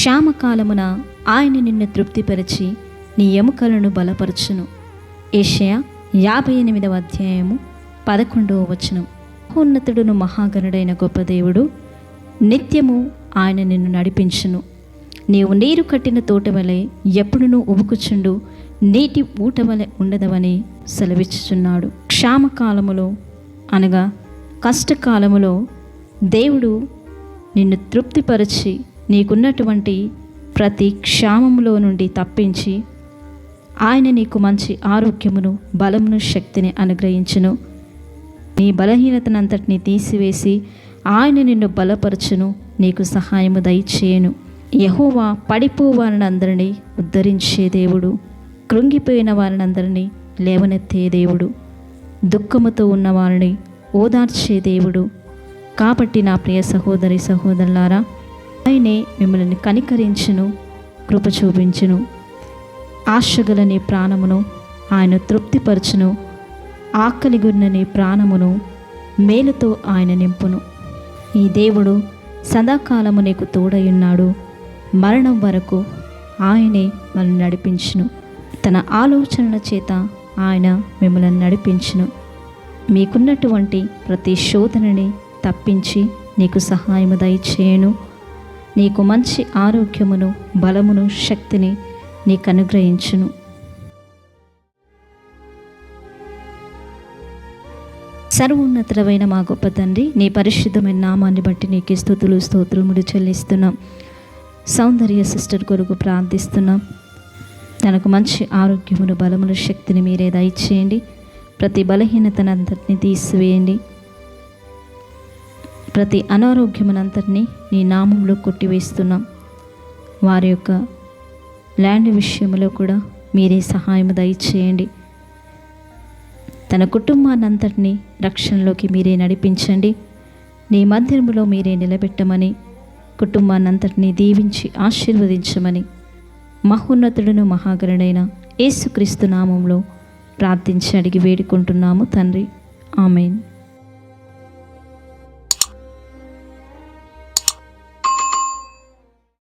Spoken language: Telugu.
క్షామకాలమున ఆయన నిన్ను తృప్తిపరిచి నీ ఎముకలను బలపరచును. ఏషయా యాభై ఎనిమిదవ అధ్యాయము పదకొండవ వచనం. ఉన్నతుడును మహాగణుడైన గొప్ప దేవుడు నిత్యము ఆయన నిన్ను నడిపించును. నీవు నీరు కట్టిన తోట వలె ఎప్పుడునూ ఉబుకుచుండు నీటి ఊట వలె ఉండదవని సెలవిచ్చుచున్నాడు. క్షామకాలములో అనగా కష్టకాలములో దేవుడు నిన్ను తృప్తిపరిచి నీకున్నటువంటి ప్రతి క్షామములో నుండి తప్పించి ఆయన నీకు మంచి ఆరోగ్యమును బలమును శక్తిని అనుగ్రహించును. నీ బలహీనతనంతటిని తీసివేసి ఆయన నిన్ను బలపరచును నీకు సహాయము దయచేయను. యహోవా పడిపోవారిని అందరినీ ఉద్ధరించే దేవుడు కృంగిపోయిన వారిని అందరినీ లేవనెత్తే దేవుడు దుఃఖముతో ఉన్న వారిని ఓదార్చే దేవుడు. కాబట్టి నా ప్రియ సహోదరి సహోదరులారా ఆయనే మిమ్మల్ని కనికరించును కృప చూపించును. ఆశగల నీ ప్రాణమును ఆయన తృప్తిపరచును. ఆకలిగున్న నీ ప్రాణమును మేలుతో ఆయన నింపును. ఈ దేవుడు సదాకాలము నీకు తోడయున్నాడు మరణం వరకు ఆయనే మనల్ని నడిపించును. తన ఆలోచనల చేత ఆయన మిమ్మల్ని నడిపించును. మీకున్నటువంటి ప్రతి శోధనని తప్పించి నీకు సహాయము దయచేయను. నీకు మంచి ఆరోగ్యమును బలమును శక్తిని నీకు అనుగ్రహించును. సర్వోన్నతులమైన మా గొప్ప తండ్రి నీ పరిశుద్ధమైన నామాన్ని బట్టి నీకు స్థుతులు స్తోత్రములు చెల్లిస్తున్నాం. సౌందర్య సిస్టర్ కొరకు ప్రార్థిస్తున్నాం. తనకు మంచి ఆరోగ్యమును బలమును శక్తిని మీరే దయచేయండి. ప్రతి బలహీనతనంతటిని తీసివేయండి. ప్రతి అనారోగ్యమునంతటిని నీ నామంలో కొట్టివేస్తున్నాం. వారి యొక్క ల్యాండ్ విషయంలో కూడా మీరే సహాయం దయచేయండి. తన కుటుంబాన్నంతటినీ రక్షణలోకి మీరే నడిపించండి. నీ మందిరములో మీరే నిలబెట్టమని కుటుంబాన్నంతటినీ దీవించి ఆశీర్వదించమని మహోన్నతుడును మహాగరుడైన యేసుక్రీస్తు నామంలో ప్రార్థించి అడిగి వేడుకుంటున్నాము తండ్రి. ఆమెన్.